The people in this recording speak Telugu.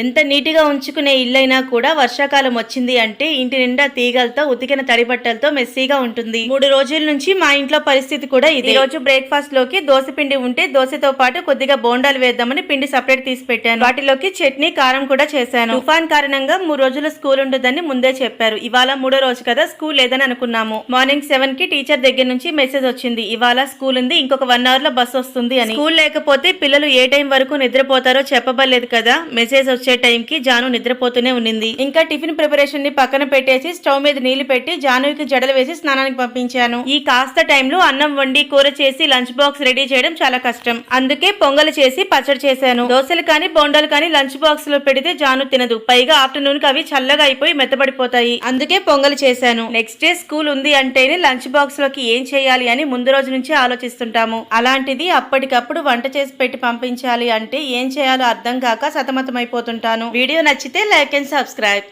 ఎంత నీటిగా ఉంచుకునే ఇల్లైనా కూడా వర్షాకాలం వచ్చింది అంటే ఇంటి నిండా తీగలతో ఉతికిన తడి బట్టలతో మెస్సీగా ఉంటుంది. మూడు రోజుల నుంచి మా ఇంట్లో పరిస్థితి కూడా ఇది. రోజు బ్రేక్ఫాస్ట్లోకి దోశ పిండి ఉంటే దోశతో పాటు కొద్దిగా బోండాలు వేద్దామని పిండి సపరేట్ తీసి పెట్టాను. వాటిలోకి చట్నీ కారం కూడా చేశాను. తుఫాన్ కారణంగా మూడు రోజులు స్కూల్ ఉండదని ముందే చెప్పారు. ఇవాళ మూడో రోజు కదా స్కూల్ లేదని అనుకున్నాము. మార్నింగ్ సెవెన్కి టీచర్ దగ్గర నుంచి మెసేజ్ వచ్చింది. ఇవాళ స్కూల్ ఉంది ఇంకొక వన్ అవర్లో బస్ వస్తుంది అని. స్కూల్ లేకపోతే పిల్లలు ఏ టైం వరకు నిద్రపోతారో చెప్పబడలేదు కదా. మెసేజ్ వచ్చే టైంకి జాను నిద్రపోతూనే ఉండింది ఇంకా టిఫిన్ ప్రిపరేషన్ని పక్కన పెట్టేసి స్టవ్ మీద నీళ్ళు పెట్టి జానుకి జడలు వేసి స్నానానికి పంపించాను. ఈ కాస్త టైంలో అన్నం వండి కూర చేసి లంచ్ బాక్స్ రెడీ చేయడం చాలా కష్టం. అందుకే పొంగల్ చేసి పచ్చడి చేశాను. దోశలు కానీ బొండాలు కానీ లంచ్ బాక్స్లో పెడితే జాను తినదు. పైగా ఆఫ్టర్నూన్కి అవి చల్లగా అయిపోయి మెత్తబడిపోతాయి. అందుకే పొంగల్ చేశాను. నెక్స్ట్ డే స్కూల్ ఉంది అంటేనే లంచ్ బాక్స్లోకి ఏం చేయాలి అని ముందు రోజు నుంచి ఆలోచిస్తుంటాము. అలాంటిది అప్పటికప్పుడు వంట చేసి పెట్టి పంపించాలి అంటే ఏం చేయాలో అర్థం కాక సతమతమైపోతుంటాను వీడియో నచ్చితే లైక్ అండ్ సబ్స్క్రైబ్.